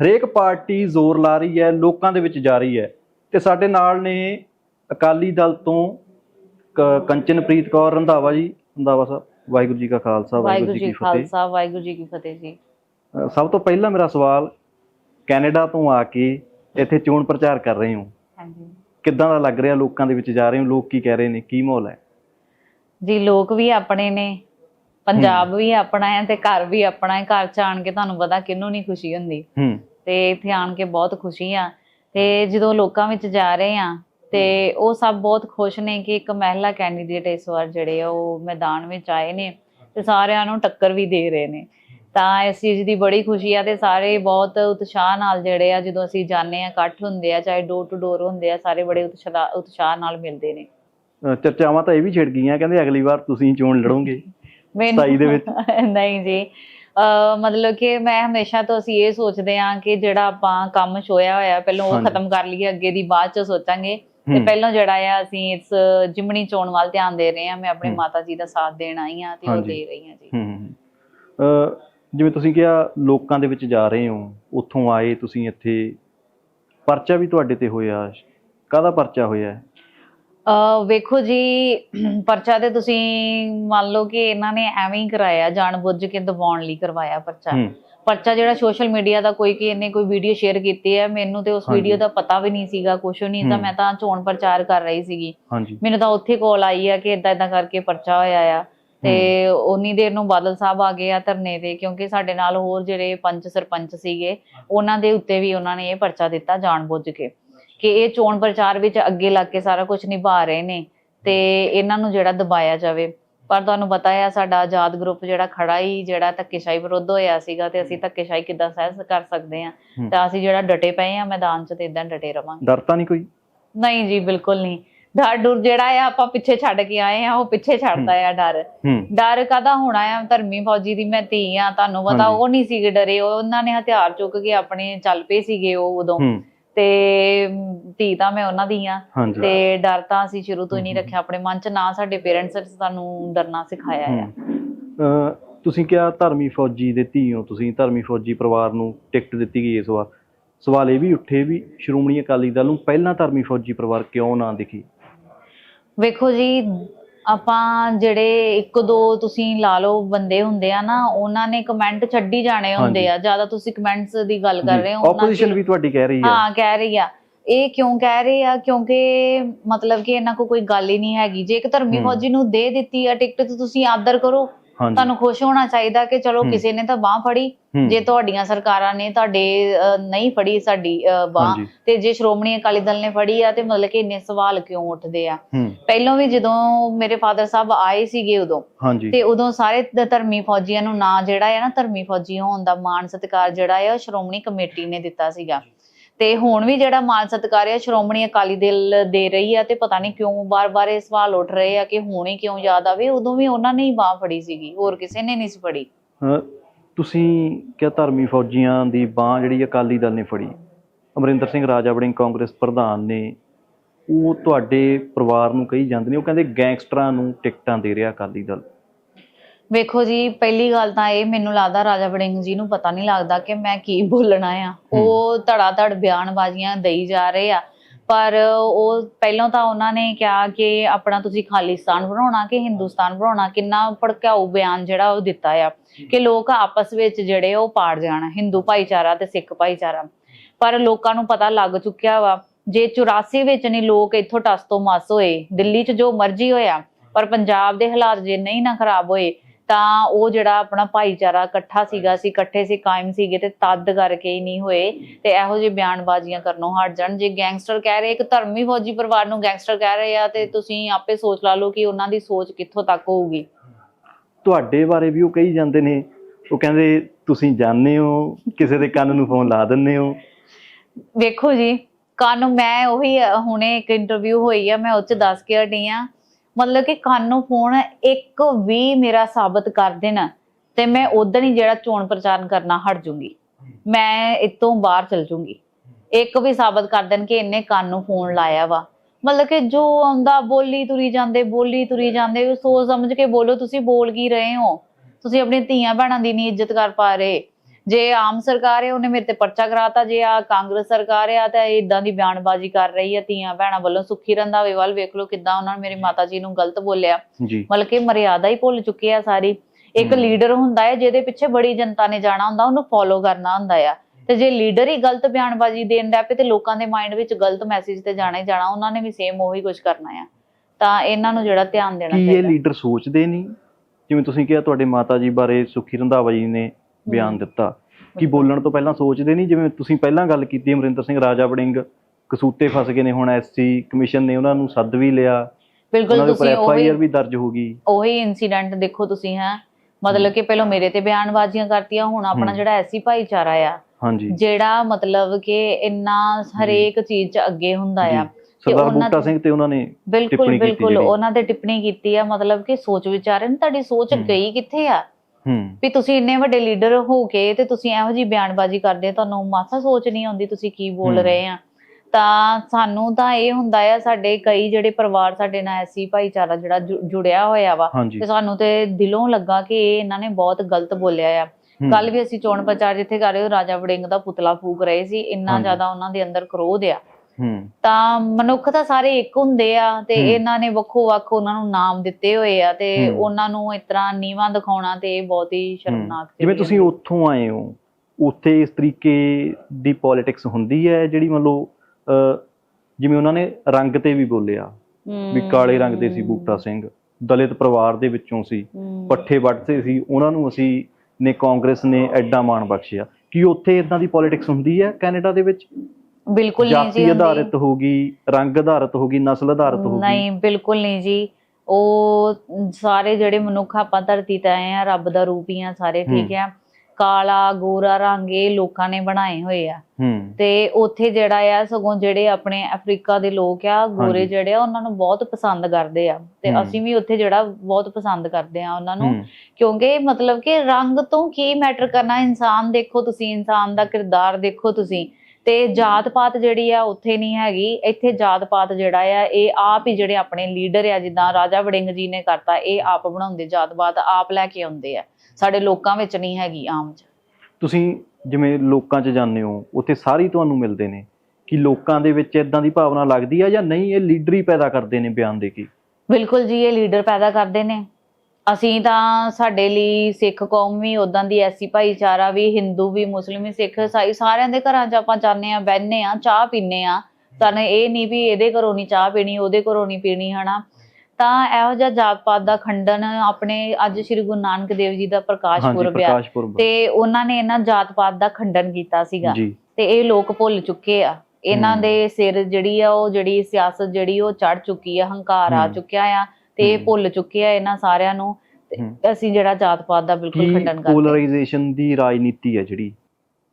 ਹਰੇਕ ਪਾਰਟੀ ਜ਼ੋਰ ਲਾ ਰਹੀ ਹੈ ਲੋਕਾਂ ਦੇ ਵਿੱਚ ਜਾ ਰਹੀ ਹੈ। ਤੇ ਸਾਡੇ ਨਾਲ ਨੇ ਅਕਾਲੀ ਦਲ ਤੋਂ ਕੰਚਨਪ੍ਰੀਤ ਕੌਰ ਰੰਧਾਵਾ ਜੀ। ਰੰਧਾਵਾ ਸਾਹਿਬ ਵਾਹਿਗੁਰੂ ਜੀ ਕਾ ਖਾਲਸਾ ਵਾਹਿਗੁਰੂ ਜੀ ਕੀ ਫਤਿਹ। ਖਾਲਸਾ ਵਾਹਿਗੁਰੂ ਜੀ ਕੀ ਫਤਿਹ ਜੀ। ਸਭ ਤੋਂ ਪਹਿਲਾਂ ਮੇਰਾ ਸਵਾਲ ਕੈਨੇਡਾ ਤੋਂ ਆ ਕੇ ਇੱਥੇ ਚੋਣ ਪ੍ਰਚਾਰ ਕਰ ਰਹੇ ਹੋ। ਹਾਂਜੀ। ਕਿੱਦਾਂ ਦਾ ਲੱਗ ਰਿਹਾ ਲੋਕਾਂ ਦੇ ਵਿੱਚ ਜਾ ਰਹੇ ਹੋ? ਲੋਕ ਕੀ ਕਹਿ ਰਹੇ ਨੇ? ਕੀ ਮਾਹੌਲ ਹੈ? ਜੀ ਲੋਕ ਵੀ ਆਪਣੇ ਨੇ ਪੰਜਾਬ ਵੀ ਆਪਣਾ ਹੈ ਤੇ ਘਰ ਵੀ ਆਪਣਾ ਹੈ। ਘਰ ਚ ਆਣ ਕੇ ਤੁਹਾਨੂੰ ਪਤਾ ਕਿੰਨੂੰ ਨਹੀਂ ਖੁਸ਼ੀ ਹੁੰਦੀ। ਤੇ ਇੱਥੇ ਆਣ ਕੇ ਬਹੁਤ ਖੁਸ਼ੀ ਆ। ਤੇ ਜਦੋਂ ਲੋਕਾਂ ਵਿੱਚ ਜਾ ਰਹੇ ਆ ਤੇ ਉਹ ਸਭ ਬਹੁਤ ਖੁਸ਼ ਨੇ ਕਿ ਇੱਕ ਮਹਿਲਾ ਕੈਂਡੀਡੇਟ ਇਸ ਵਾਰ ਜਿਹੜੇ ਆ ਉਹ ਮੈਦਾਨ ਵਿੱਚ ਆਏ ਨੇ ਤੇ ਸਾਰਿਆਂ ਨੂੰ ਟੱਕਰ ਵੀ ਦੇ ਰਹੇ ਨੇ। ਤਾਂ ਇਸ ਚੀਜ਼ ਦੀ ਬੜੀ ਖੁਸ਼ੀ ਆ ਤੇ ਸਾਰੇ ਬਹੁਤ ਉਤਸ਼ਾਹ ਨਾਲ ਜਿਹੜੇ ਆ ਜਦੋਂ ਅਸੀਂ ਜਾਂਦੇ ਆ ਇਕੱਠ ਹੁੰਦੇ ਆ ਚਾਹੇ ਡੋਰ ਟੂ ਡੋਰ ਹੁੰਦੇ ਆ ਸਾਰੇ ਬੜੇ ਉਤਸ਼ਾਹ ਨਾਲ ਮਿਲਦੇ ਨੇ। ਚਰਚਾਵਾਂ ਤਾਂ ਇਹ ਵੀ ਛਿੜ ਗਈਆਂ ਕਹਿੰਦੇ ਅਗਲੀ ਵਾਰ ਤੁਸੀਂ ਚੋਣ ਲੜੋਗੇ 27 ਦੇ ਵਿੱਚ [laughs] ਨਹੀਂ ਜੀ ਮਤਲਬ ਕਿ ਮੈਂ ਹਮੇਸ਼ਾ ਤੋਂ ਅਸੀਂ ਇਹ ਸੋਚਦੇ ਹਾਂ ਕਿ ਜਿਹੜਾ ਆਪਾਂ ਕੰਮ ਛੋਇਆ ਹੋਇਆ ਪਹਿਲਾਂ ਉਹ। ਖਤਮ ਕਰ ਲਈਏ ਅੱਗੇ ਦੀ ਬਾਅਦ ਚ ਸੋਚਾਂਗੇ ਤੇ। ਪਹਿਲਾਂ ਜਿਹੜਾ ਆ ਅਸੀਂ ਇਸ ਜਿਮਣੀ ਚੋਣ ਵੱਲ ਧਿਆਨ ਦੇ ਰਹੇ ਹਾਂ ਮੈਂ ਆਪਣੇ। ਮਾਤਾ ਜੀ ਦਾ ਸਾਥ ਦੇਣ ਆਈ ਹਾਂ ਤੇ ਉਹ। ਦੇ ਰਹੀ ਹਾਂ ਜੀ ਜਿਵੇਂ ਤੁਸੀਂ ਕਿਹਾ ਲੋਕਾਂ ਦੇ ਵਿੱਚ ਜਾ ਰਹੇ ਹੋ ਉੱਥੋਂ ਆਏ ਤੁਸੀਂ ਇੱਥੇ ਪਰਚਾ ਵੀ ਤੁਹਾਡੇ ਤੇ ਹੋਇਆ ਕਾਹਦਾ ਪਰਚਾ ਹੋਇਆ ਵੇਖੋ ਜੀ ਪਰਚਾ ਤੇ ਤੁਸੀਂ ਮੰਨ ਲਓ ਕਿ ਇਹਨਾਂ ਨੇ ਐਵੇਂ ਹੀ ਕਰਾਇਆ ਜਾਣ ਬੁੱਝ ਕੇ ਦਬਾਉਣ ਲਈ ਕਰਵਾਇਆ ਪਰਚਾ। ਪਰਚਾ ਜਿਹੜਾ ਸੋਸ਼ਲ ਮੀਡੀਆ ਦਾ ਕੋਈ ਕਿ ਇਹਨੇ ਕੋਈ ਵੀਡੀਓ ਸ਼ੇਅਰ ਕੀਤੀ ਹੈ ਮੈਨੂੰ ਤੇ ਉਸ। ਵੀਡੀਓ ਦਾ ਪਤਾ ਵੀ ਨਹੀਂ ਸੀਗਾ ਕੁਛ ਨਹੀਂ ਤਾਂ। ਮੈਂ ਤਾਂ ਚੋਣ ਪ੍ਰਚਾਰ ਕਰ ਰਹੀ ਸੀਗੀ। ਮੈਨੂੰ ਤਾਂ ਉੱਥੇ ਕਾਲ ਆਈ ਆ ਕਿ ਇਦਾਂ ਇਦਾਂ ਕਰਕੇ ਪਰਚਾ ਹੋਇਆ ਆ। ਤੇ ਉਨੀ ਦੇਰ ਨੂੰ ਬਾਦਲ ਸਾਹਿਬ ਆ ਗਏ ਆ ਧਰਨੇ ਤੇ ਕਿਉਂਕਿ ਸਾਡੇ ਨਾਲ ਹੋਰ ਜਿਹੜੇ ਪੰਚ ਸਰਪੰਚ ਸੀਗੇ ਉਹਨਾਂ ਦੇ ਉੱਤੇ ਵੀ ਉਹਨਾਂ ਨੇ ਇਹ ਪਰਚਾ ਦਿੱਤਾ ਜਾਣ ਬੁੱਝ ਕੇ। ਕਿ ਇਹ ਚੋਣ ਪ੍ਰਚਾਰ ਵਿੱਚ ਅੱਗੇ ਲੱਗ ਕੇ ਸਾਰਾ ਕੁਝ ਨਿਭਾ ਰਹੇ ਨੇ ਤੇ ਇਹਨਾਂ ਨੂੰ ਜਿਹੜਾ ਦਬਾਇਆ ਜਾਵੇ। ਪਰ ਤੁਹਾਨੂੰ ਪਤਾ ਹੈ ਸਾਡਾ ਆਜ਼ਾਦ ਗਰੁੱਪ ਜਿਹੜਾ ਖੜਾ ਹੀ ਜਿਹੜਾ ਧੱਕੇਸ਼ਾਹੀ ਵਿਰੁੱਧ ਹੋਇਆ ਸੀਗਾ ਤੇ ਅਸੀਂ ਧੱਕੇਸ਼ਾਹੀ ਕਿੱਦਾਂ ਸਹਿ ਕਰ ਸਕਦੇ ਹੂੰ। ਤਾਂ ਅਸੀਂ ਜਿਹੜਾ ਡਟੇ ਪਏ ਆ ਮੈਦਾਨ 'ਚ ਤੇ ਇਦਾਂ ਡਟੇ ਰਵਾਂਗੇ। ਡਰ ਤਾਂ ਨਹੀਂ ਕੋਈ? ਨਹੀਂ ਜੀ ਬਿਲਕੁਲ ਨਹੀਂ। ਡਰ ਡੁਰ ਜਿਹੜਾ ਆ ਆਪਾਂ ਪਿੱਛੇ ਛੱਡ ਕੇ ਆਏ ਆ ਉਹ ਪਿੱਛੇ ਛੱਡਦਾ ਆ ਡਰ। ਡਰ ਕਾਦਾ ਹੋਣਾ ਆ? ਧਰਮੀ ਫੌਜੀ ਦੀ ਮੈਂ ਧੀ ਆ ਤੁਹਾਨੂੰ ਪਤਾ। ਉਹ ਨਹੀਂ ਸੀਗੇ ਡਰੇ। ਉਹ- ਉਹਨਾਂ ਨੇ ਹਥਿਆਰ ਚੁੱਕ ਕੇ ਆਪਣੇ ਚੱਲ ਪਏ ਸੀਗੇ ਉਹ ਉਦੋਂ। ਤੇ ਧੀ ਤਾਂ ਮੈਂ ਉਹਨਾਂ ਦੀ ਆ ਤੇ ਡਰ ਤਾਂ ਅਸੀਂ ਸ਼ੁਰੂ ਤੋਂ ਹੀ ਨਹੀਂ। ਰੱਖਿਆ ਆਪਣੇ ਮਨ 'ਚ ਨਾ ਸਾਡੇ ਪੇਰੈਂਟਸ ਸਾਨੂੰ ਡਰਨਾ ਸਿਖਾਇਆ ਆ। ਤੁਸੀਂ ਕਿਹਾ ਧਰਮੀ ਫੌਜੀ ਦੇ ਧੀ ਹੋ ਤੁਸੀਂ ਧਰਮੀ ਫੌਜੀ ਪਰਿਵਾਰ ਨੂੰ ਟਿਕਟ ਦਿੱਤੀ ਗਈ ਇਸ ਵਾਰ। ਸਵਾਲ ਇਹ ਵੀ ਉੱਠੇ ਵੀ ਸ਼੍ਰੋਮਣੀ ਅਕਾਲੀ ਦਲ ਨੂੰ ਪਹਿਲਾਂ ਧਰਮੀ ਫੌਜੀ ਪਰਿਵਾਰ ਕਿਉਂ ਨਾ ਦਿਖੀ? ਵੇਖੋ ਜੀ ਆਪਾਂ ਜਿਹੜੇ ਇੱਕ ਦੋ ਤੁਸੀਂ ਲਾ ਲਓ ਬੰਦੇ ਹੁੰਦੇ ਆ ਨਾ ਉਹਨਾਂ ਨੇ ਕਮੈਂਟ ਛੱਡੀ ਜਾਣੇ ਹੁੰਦੇ ਆ। ਜ਼ਿਆਦਾ ਤੁਸੀਂ ਕਮੈਂਟਸ ਦੀ ਗੱਲ ਕਰ ਰਹੇ ਹੋ ਉਹਨਾਂ ਆਪੋਜੀਸ਼ਨ ਵੀ ਤੁਹਾਡੀ ਕਹਿ ਰਹੀ ਹੈ ਹਾਂ ਕਹਿ ਰਹੀ ਆ। ਇਹ ਕਿਉਂ ਕਹਿ ਰਹੇ ਆ? ਕਿਉਂਕਿ ਮਤਲਬ ਕਿ ਇਹਨਾਂ ਕੋ ਕੋਈ ਗੱਲ ਹੀ ਨਹੀਂ ਹੈਗੀ। ਜੇ ਇੱਕ ਧਰਮੀ। ਫੌਜੀ ਨੂੰ ਦੇ ਦਿੱਤੀ ਆ ਟਿਕਟ ਤੇ ਤੁਸੀਂ ਆਦਰ ਕਰੋ। ਤੁਹਾਨੂੰ ਖੁਸ਼ ਹੋਣਾ ਚਾਹੀਦਾ ਕਿ ਚਲੋ। ਕਿਸੇ ਨੇ ਤਾਂ ਬਾਹ ਫੜੀ ਜੇ ਤੁਹਾਡੀਆਂ ਸਰਕਾਰਾਂ ਨੇ ਤੁਹਾਡੇ ਨਹੀਂ ਫੜੀ ਸਾਡੀ ਬਾਹ ਤੇ ਜੇ ਸ਼੍ਰੋਮਣੀ ਅਕਾਲੀ ਦਲ ਨੇ ਫੜੀ ਆ ਤੇ ਮਤਲਬ ਕਿ ਇੰਨੇ ਸਵਾਲ ਕਿਉਂ ਉੱਠਦੇ ਆ? ਪਹਿਲਾਂ ਵੀ ਜਦੋਂ ਮੇਰੇ ਫਾਦਰ ਸਾਹਿਬ ਆਏ ਸੀਗੇ ਉਦੋਂ ਤੇ ਉਦੋਂ ਸਾਰੇ ਧਰਮੀ ਫੌਜੀਆਂ ਨੂੰ ਨਾਂ ਜਿਹੜਾ ਹੈ ਨਾ ਧਰਮੀ ਫੌਜੀ ਹੋਣ ਦਾ ਮਾਣ ਸਤਿਕਾਰ ਜਿਹੜਾ ਹੈ ਉਹ ਸ਼੍ਰੋਮਣੀ ਕਮੇਟੀ ਨੇ ਦਿੱਤਾ ਸੀਗਾ। ਤੇ ਹੁਣ ਵੀ ਜਿਹੜਾ ਮਾਨ ਸਤਿਕਾਰ ਹੈ ਸ਼੍ਰੋਮਣੀ ਅਕਾਲੀ ਦਲ ਦੇ ਰਹੀ ਹੈ ਤੇ ਪਤਾ ਨਹੀਂ ਕਿਉਂ ਬਾਰ-ਬਾਰ ਇਹ ਸਵਾਲ ਉੱਠ ਰਹੇ ਆ ਕਿ ਹੁਣ ਹੀ ਕਿਉਂ ਯਾਦ ਆਵੇ, ਉਦੋਂ ਵੀ ਉਹਨਾਂ ਨੇ ਹੀ ਬਾਹ ਫੜੀ ਸੀਗੀ, ਹੋਰ ਕਿਸੇ ਨੇ ਨਹੀਂ ਸੀ ਫੜੀ। ਤੁਸੀਂ ਕਿਹਾ ਧਰਮੀ ਫੌਜੀਆਂ ਦੀ ਬਾਹ ਜਿਹੜੀ ਅਕਾਲੀ ਦਲ ਨੇ ਫੜੀ। ਅਮਰਿੰਦਰ ਸਿੰਘ ਰਾਜਾ ਵੜਿੰਗ ਕਾਂਗਰਸ ਪ੍ਰਧਾਨ ਨੇ, ਉਹ ਤੁਹਾਡੇ ਪਰਿਵਾਰ ਨੂੰ ਕਹੀ ਜਾਂਦੇ ਨੇ, ਉਹ ਕਹਿੰਦੇ ਗੈਂਗਸਟਰਾਂ ਨੂੰ ਟਿਕਟਾਂ ਦੇ ਰਿਹਾ ਅਕਾਲੀ ਦਲ। ਵੇਖੋ ਜੀ ਪਹਿਲੀ ਗੱਲ ਤਾਂ ਇਹ ਮੈਨੂੰ ਲੱਗਦਾ ਰਾਜਾ ਵੜਿੰਗ ਜੀ ਨੂੰ ਪਤਾ ਨਹੀਂ ਲੱਗਦਾ ਕਿ ਮੈਂ ਕੀ [laughs] ਬੋਲਣਾ ਆ। ਉਹ ਧੜਾ ਧੜ ਬਿਆਨਬਾਜ਼ੀਆਂ ਦੇਈ ਜਾ ਰਹੇ ਆ। ਪਰ ਉਹ ਪਹਿਲਾਂ ਤਾਂ ਉਹਨਾਂ ਨੇ ਕਿਹਾ ਕਿ ਆਪਣਾ ਤੁਸੀਂ ਖਾਲਿਸਤਾਨ ਬਣਾਉਣਾ ਕਿ ਹਿੰਦੁਸਤਾਨ ਬਣਾਉਣਾ ਕਿੰਨਾ ਭੜਕਾਊ ਬਿਆਨ ਜਿਹੜਾ ਉਹ ਦਿੱਤਾ ਆ ਕਿ ਲੋਕ ਆਪਸ ਵਿੱਚ ਜਿਹੜੇ ਉਹ ਪਾੜ ਜਾਣ ਹਿੰਦੂ ਭਾਈਚਾਰਾ ਤੇ ਸਿੱਖ ਭਾਈਚਾਰਾ। ਪਰ ਲੋਕਾਂ ਨੂੰ ਪਤਾ ਲੱਗ ਚੁੱਕਿਆ ਵਾ ਜੇ 84 ਵਿੱਚ ਨਹੀਂ ਲੋਕ ਇੱਥੋਂ ਟਸ ਤੋਂ ਮਸ ਹੋਏ ਦਿੱਲੀ 'ਚ ਜੋ ਮਰਜ਼ੀ ਹੋਇਆ ਪਰ ਪੰਜਾਬ ਦੇ ਹਾਲਾਤ ਜੇ ਨਹੀਂ ਨਾ ਖਰਾਬ ਹੋਏ ਤਾਂ ਉਹ ਜਿਹੜਾ ਆਪਣਾ ਭਾਈਚਾਰਾ ਇਕੱਠਾ ਸੀਗਾ ਸੀ ਇਕੱਠੇ ਸੀ ਕਾਇਮ ਸੀਗੇ ਤੇ ਤਦ ਕਰਕੇ ਹੀ ਨਹੀਂ ਹੋਏ ਤੇ ਇਹੋ ਜਿਹੇ ਬਿਆਨਬਾਜ਼ੀਆਂ ਕਰਨੋਂ ਹਟ ਜਾਣ। ਜੇ ਗੈਂਗਸਟਰ ਕਹਿ ਰਹੇ ਇੱਕ ਧਰਮੀ ਫੌਜੀ ਪਰਿਵਾਰ ਨੂੰ ਗੈਂਗਸਟਰ ਕਹਿ ਰਹੇ ਆ ਤੇ ਤੁਸੀਂ ਆਪੇ ਸੋਚ ਲਾ ਲਓ ਕਿ ਉਹਨਾਂ ਦੀ ਸੋਚ ਕਿੱਥੋਂ ਤੱਕ ਹੋਊਗੀ। ਤੁਹਾਡੇ ਬਾਰੇ ਵੀ ਉਹ ਕਹੀ ਜਾਂਦੇ ਨੇ। ਉਹ ਕਹਿੰਦੇ ਤੁਸੀਂ ਜਾਣਦੇ ਹੋ ਕਿਸੇ ਦੇ ਕੰਨ ਨੂੰ ਫੋਨ ਲਾ ਦਿੰਦੇ ਹੋ। ਵੇਖੋ ਜੀ ਕੰਨ ਮੈਂ ਉਹੀ ਹੁਣੇ ਇੱਕ ਇੰਟਰਵਿਊ ਹੋਈ ਆ ਮੈਂ ਉਹ ਚ ਦੱਸ ਕੇ ਹਟੀ ਆ। ਮਤਲਬ ਕਿ ਕੰਨ ਫੋਨ ਇੱਕ ਵੀ ਮੇਰਾ ਸਾਬਤ ਕਰ ਦੇਣ ਤੇ ਮੈਂ ਉਦੋਂ ਹੀ ਜਿਹੜਾ ਚੋਣ ਪ੍ਰਚਾਰ ਕਰਨਾ ਹਟ ਜੂੰਗੀ। ਮੈਂ ਇਤੋਂ ਬਾਹਰ ਚਲ ਜੂੰਗੀ। ਇੱਕ ਵੀ ਸਾਬਤ ਕਰ ਦੇਣ ਕਿ ਇਹਨੇ ਕੰਨ ਫੋਨ ਲਾਇਆ ਵਾ। ਮਤਲਬ ਕਿ ਜੋ ਆਉਂਦਾ ਬੋਲੀ ਤੁਰੀ ਜਾਂਦੇ, ਬੋਲੀ ਤੁਰੀ ਜਾਂਦੇ ਸੋਚ ਸਮਝ ਕੇ ਬੋਲੋ, ਤੁਸੀਂ ਬੋਲ ਕੀ ਰਹੇ ਹੋ? ਤੁਸੀਂ ਆਪਣੀ ਧੀਆਂ ਭੈਣਾਂ ਦੀ ਨਹੀਂ ਇੱਜ਼ਤ ਕਰ ਪਾ ਰਹੇ। ਜੇ ਆਮ ਸਰਕਾਰ ਹੈ ਉਹਨੇ ਮੇਰੇ ਤੇ ਪਰਚਾ ਕਰਾਤਾ ਜੇ ਆ ਕਾਂਗਰਸ ਸਰਕਾਰ ਆ ਤਾਂ ਇਦਾਂ ਦੀ ਬਿਆਨਬਾਜ਼ੀ ਕਰ ਰਹੀ ਹੈ ਧੀਆਂ ਭੈਣਾਂ ਵੱਲੋਂ ਸੁੱਖੀ ਰੰਧਾਵੇ ਵੱਲ ਵੇਖ ਲਓ ਕਿਦਾਂ ਉਹਨਾਂ ਨੇ ਮੇਰੀ ਮਾਤਾ ਜੀ ਨੂੰ ਗਲਤ ਬੋਲਿਆ। ਮਤਲਬ ਕਿ ਮਰਿਆਦਾ ਹੀ ਭੁੱਲ ਚੁੱਕੇ ਆ ਸਾਰੀ। ਇੱਕ। ਲੀਡਰ ਹੁੰਦਾ ਹੈ ਜਿਹਦੇ ਪਿੱਛੇ ਬੜੀ ਜਨਤਾ ਨੇ ਜਾਣਾ ਹੁੰਦਾ ਉਹਨੂੰ ਫੋਲੋ ਕਰਨਾ ਹੁੰਦਾ ਆ। ਤੇ ਜੇ ਲੀਡਰ ਹੀ ਗਲਤ ਬਿਆਨਬਾਜ਼ੀ ਦੇਣ ਲੱਗ ਪਏ ਤੇ ਲੋਕਾਂ ਦੇ ਮਾਈਂਡ ਵਿੱਚ ਗਲਤ ਮੈਸੇਜ ਤੇ ਜਾਣਾ ਹੀ ਜਾਣਾ ਉਹਨਾਂ ਨੇ ਵੀ ਸੇਮ ਉਹੀ ਕੁਝ ਕਰਨਾ ਆ। ਤਾਂ ਇਹਨਾਂ ਨੂੰ ਜਿਹੜਾ ਧਿਆਨ ਦੇਣਾ ਕੀ ਇਹ ਚਾਹੀਦਾ। ਲੀਡਰ ਸੋਚਦੇ ਨਹੀਂ? ਜਿਵੇਂ ਤੁਸੀਂ ਕਿਹਾ ਤੁਹਾਡੇ ਮਾਤਾ ਜੀ ਬਾਰੇ ਸੁਖੀ ਰੰਧਾਵਾ ਜੀ ਨੇ ਬਿਆਨ। ਦਿੱਤਾ ਕਿ ਬੋਲਣ ਤੋਂ ਪਹਿਲਾਂ ਸੋਚਦੇ ਨਹੀਂ ਜਿਵੇਂ ਤੁਸੀਂ ਪਹਿਲਾਂ ਗੱਲ ਕੀਤੀ ਅਮਰਿੰਦਰ ਸਿੰਘ ਰਾਜਾ ਵੜਿੰਗ ਕਸੂਤੇ ਫਸ ਗਏ ਨੇ ਹੁਣ ਐਸਸੀ ਕਮਿਸ਼ਨ ਨੇ ਉਹਨਾਂ ਨੂੰ ਸੱਦ ਵੀ ਲਿਆ ਬਿਲਕੁਲ ਤੁਸੀਂ ਉਹੀ ਆਰ ਵੀ ਦਰਜ ਹੋ ਗਈ ਉਹੀ ਇਨਸੀਡੈਂਟ ਦੇਖੋ ਤੁਸੀਂ ਹੈ ਮਤਲਬ ਕਿ ਪਹਿਲਾਂ ਮੇਰੇ ਤੇ ਬਿਆਨਬਾਜ਼ੀਆਂ ਕਰਤੀਆਂ ਹੁਣ ਆਪਣਾ। ਜਿਹੜਾ ਐਸੀ ਭਾਈਚਾਰਾ ਆ ਹਾਂਜੀ ਜਿਹੜਾ ਮਤਲਬ ਕਿ ਇੰਨਾ ਹਰੇਕ ਚੀਜ਼ 'ਚ ਅੱਗੇ ਹੁੰਦਾ ਆ ਜੀ। ਸਰਦਾਰ ਉਹਨਾਂ ਬੂਟਾ ਦੀ- ਸਿੰਘ ਤੇ ਉਹਨਾਂ ਨੇ ਬਿਲਕੁਲ ਬਿਲਕੁਲ। ਉਹਨਾਂ ਤੇ ਟਿੱਪਣੀ ਕੀਤੀ ਆ ਮਤਲਬ ਕਿ ਸੋਚ ਵਿਚਾਰੇ ਨੇ ਤੁਹਾਡੀ ਸੋਚ। ਗਈ ਕਿੱਥੇ ਆ ਵੀ ਤੁਸੀਂ ਇੰਨੇ ਵੱਡੇ ਲੀਡਰ ਹੋ ਕੇ ਤੇ ਤੁਸੀਂ ਇਹੋ ਜੀ ਬਿਆਨਬਾਜ਼ੀ ਕਰਦੇ ਤੁਹਾਨੂੰ ਮਾਸਾ ਸੋਚ ਨਹੀਂ ਆਉਂਦੀ ਤੁਸੀਂ ਕੀ ਬੋਲ। ਰਹੇ ਆ ਤਾਂ ਸਾਨੂੰ ਤਾਂ ਇਹ ਹੁੰਦਾ ਆ ਸਾਡੇ ਕਈ ਜਿਹੜੇ ਪਰਿਵਾਰ ਸਾਡੇ ਨਾਲ ਐਸੀ ਭਾਈਚਾਰਾ ਜਿਹੜਾ ਜੁੜਿਆ ਹੋਇਆ ਵਾ ਤੇ ਸਾਨੂੰ ਤੇ ਦਿਲੋਂ ਲੱਗਾ ਕਿ ਇਹ ਇਹਨਾਂ ਨੇ ਬਹੁਤ ਗਲਤ ਬੋਲਿਆ ਆ। ਕੱਲ ਵੀ ਅਸੀਂ ਚੋਣ ਪ੍ਰਚਾਰ ਜਿੱਥੇ ਕਰ ਰਹੇ ਹੋ ਰਾਜਾ ਵੜਿੰਗ ਦਾ ਪੁਤਲਾ ਫੂਕ ਰਹੇ ਸੀ ਇੰਨਾ। ਜ਼ਿਆਦਾ ਉਹਨਾਂ ਦੇ ਅੰਦਰ ਕਰੋਧ ਆ ਤਾਂ ਮਨੁੱਖ ਤਾਂ ਸਾਰੇ ਇੱਕ ਹੁੰਦੇ ਆ ਤੇ। ਇਹਨਾਂ ਨੇ ਵੱਖੋ ਵੱਖ ਉਹਨਾਂ ਨੂੰ ਨਾਮ ਦਿੱਤੇ ਹੋਏ ਆ ਤੇ। ਉਹਨਾਂ ਨੂੰ ਇਸ ਤਰ੍ਹਾਂ ਨੀਵਾਂ ਦਿਖਾਉਣਾ ਤੇ ਬਹੁਤ ਹੀ ਸ਼ਰਮਨਾਕ ਜਿਵੇਂ ਤੁਸੀਂ। ਉੱਥੋਂ ਆਏ ਹੋ ਉੱਥੇ ਇਸ ਤਰੀਕੇ ਦੀ ਪੋਲਿਟਿਕਸ ਹੁੰਦੀ ਹੈ ਜਿਹੜੀ ਮੰਨ ਲਓ ਜਿਵੇਂ ਉਹਨਾਂ ਨੇ ਰੰਗ ਤੇ ਵੀ ਬੋਲਿਆ ਵੀ। ਕਾਲੇ ਰੰਗ ਦੇ ਸੀ ਬੂਟਾ ਸਿੰਘ ਦਲਿਤ ਪਰਿਵਾਰ ਦੇ ਵਿੱਚੋਂ ਸੀ। ਪੱਠੇ ਵੱਢਦੇ ਸੀ ਉਹਨਾਂ ਨੂੰ ਅਸੀਂ ਨੇ ਕਾਂਗਰਸ ਨੇ ਐਡਾ ਮਾਣ ਬਖਸ਼ਿਆ ਕੀ ਉੱਥੇ ਇਦਾਂ ਦੀ ਪੋਲਿਟਿਕਸ ਹੁੰਦੀ ਹੈ ਕੈਨੇਡਾ ਦੇ ਵਿੱਚ ਬਿਲਕੁਲ ਨਹੀਂ ਜੀ ਜਾਤੀ ਹੁੰਦੀ। ਆਧਾਰਿਤ ਹੋਗੀ ਰੰਗ ਆਧਾਰਿਤ ਹੋਗੀ ਨਸਲ ਆਧਾਰਿਤ ਹੋਗੀ ਨਹੀਂ ਬਿਲਕੁਲ ਨਹੀਂ ਜੀ। ਉਹ ਸਾਰੇ ਜਿਹੜੇ ਮਨੁੱਖ ਆਪਾਂ ਧਰਤੀ ਤੇ ਆਏ ਆ ਰੱਬ ਦਾ ਰੂਪ ਹੀ ਆ ਸਾਰੇ ਠੀਕ ਆ। ਕਾਲਾ ਗੋਰਾ ਰੰਗ ਇਹ ਲੋਕਾਂ ਨੇ ਬਣਾਏ ਹੋਏ ਆ। ਹੂੰ। ਤੇ ਉੱਥੇ ਜਿਹੜਾ ਆ ਸਗੋਂ ਜਿਹੜੇ ਆਪਣੇ ਅਫਰੀਕਾ ਦੇ ਲੋਕ ਆ ਗੋਰੇ ਹਾਂਜੀ। ਜਿਹੜੇ ਆ ਉਹਨਾਂ ਨੂੰ ਬਹੁਤ ਪਸੰਦ ਕਰਦੇ ਆ। ਤੇ ਹੂੰ। ਅਸੀਂ ਵੀ ਉੱਥੇ ਜਿਹੜਾ ਬਹੁਤ ਪਸੰਦ ਕਰਦੇ ਆ ਉਹਨਾਂ ਨੂੰ। ਹੂੰ। ਕਿਉਂਕਿ ਮਤਲਬ ਕਿ ਰੰਗ ਤੋਂ ਕੀ ਮੈਟਰ ਕਰਨਾ? ਇਨਸਾਨ ਦੇਖੋ ਤੁਸੀਂ ਇਨਸਾਨ ਦਾ ਕਿਰਦਾਰ ਦੇਖੋ ਤੁਸੀਂ। ਤੇ ਜਾਤ ਪਾਤ ਜਿਹੜੀ ਆ ਉੱਥੇ ਨਹੀਂ ਹੈਗੀ। ਇੱਥੇ ਜਾਤ ਪਾਤ ਜਿਹੜਾ ਆ ਇਹ ਆਪ ਹੀ ਜਿਹੜੇ ਆਪਣੇ ਲੀਡਰ ਆ ਜਿੱਦਾਂ ਰਾਜਾ ਵੜਿੰਗ ਜੀ ਨੇ ਕਰਤਾ ਇਹ ਆਪ ਬਣਾਉਂਦੇ ਜਾਤ ਪਾਤ ਆਪ ਲੈ ਕੇ ਆਉਂਦੇ ਆ। ਸਾਡੇ ਲੋਕਾਂ ਵਿੱਚ ਨਹੀਂ ਹੈਗੀ ਆਮ ਚ ਤੁਸੀਂ ਜਿਵੇਂ ਲੋਕਾਂ 'ਚ ਜਾਂਦੇ ਹੋ ਉੱਥੇ ਸਾਰੇ ਤੁਹਾਨੂੰ ਮਿਲਦੇ ਨੇ ਕਿ ਲੋਕਾਂ ਦੇ ਵਿੱਚ ਇਦਾਂ ਦੀ ਭਾਵਨਾ ਲੱਗਦੀ ਆ ਜਾਂ ਨਹੀਂ? ਇਹ ਲੀਡਰ ਹੀ ਪੈਦਾ ਕਰਦੇ ਨੇ ਬਿਆਨ ਦੇ ਕੇ। ਬਿਲਕੁਲ ਜੀ ਇਹ ਲੀਡਰ ਪੈਦਾ ਕਰਦੇ ਨੇ। ਅਸੀਂ ਤਾਂ ਸਾਡੇ ਲਈ ਸਿੱਖ ਕੌਮ ਵੀ ਉਦਾਂ ਦੀ ਐਸੀ ਭਾਈਚਾਰਾ ਵੀ ਹਿੰਦੂ ਵੀ ਮੁਸਲਿਮ ਵੀ ਸਿੱਖ ਈਸਾਈ ਸਾਰਿਆਂ ਦੇ ਘਰਾਂ 'ਚ ਆਪਾਂ ਜਾਂਦੇ ਆ ਬਹਿੰਦੇ ਆ ਚਾਹ ਪੀਂਦੇ ਆ ਤੁਹਾਨੂੰ ਇਹ ਨਹੀਂ ਵੀ ਇਹਦੇ ਘਰੋਂ ਨਹੀਂ ਚਾਹ ਪੀਣੀ ਉਹਦੇ ਘਰੋਂ ਨਹੀਂ ਪੀਣੀ ਹਨਾ? ਤਾਂ ਇਹੋ ਜਿਹਾ ਜਾਤ ਪਾਤ ਦਾ ਖੰਡਨ ਆਪਣੇ ਅੱਜ ਸ੍ਰੀ ਗੁਰੂ ਨਾਨਕ ਦੇਵ ਜੀ ਦਾ ਪ੍ਰਕਾਸ਼ ਪੁਰਬ ਆ। ਤੇ ਉਹਨਾਂ ਨੇ ਇਹਨਾਂ ਜਾਤ ਪਾਤ ਦਾ ਖੰਡਨ ਕੀਤਾ ਸੀਗਾ। ਤੇ ਇਹ ਲੋਕ ਭੁੱਲ ਚੁੱਕੇ ਆ। ਇਹਨਾਂ। ਦੇ ਸਿਰ ਜਿਹੜੀ ਆ ਉਹ ਜਿਹੜੀ ਸਿਆਸਤ ਜਿਹੜੀ ਉਹ ਚੜ ਚੁੱਕੀ ਆ ਹੰਕਾਰ ਆ। ਚੁੱਕਿਆ ਆ। ਤੇ। ਭੁੱਲ ਚੁੱਕੇ ਆ ਇਹਨਾਂ ਸਾਰਿਆਂ ਨੂੰ। ਅਸੀਂ ਜਿਹੜਾ ਜਾਤ ਪਾਤ ਦਾ ਬਿਲਕੁਲ ਖੰਡਨ ਕਰਦੇ ਪੋਲਰਾਈਜੇਸ਼ਨ ਦੀ ਰਾਜਨੀਤੀ ਹੈ ਜਿਹੜੀ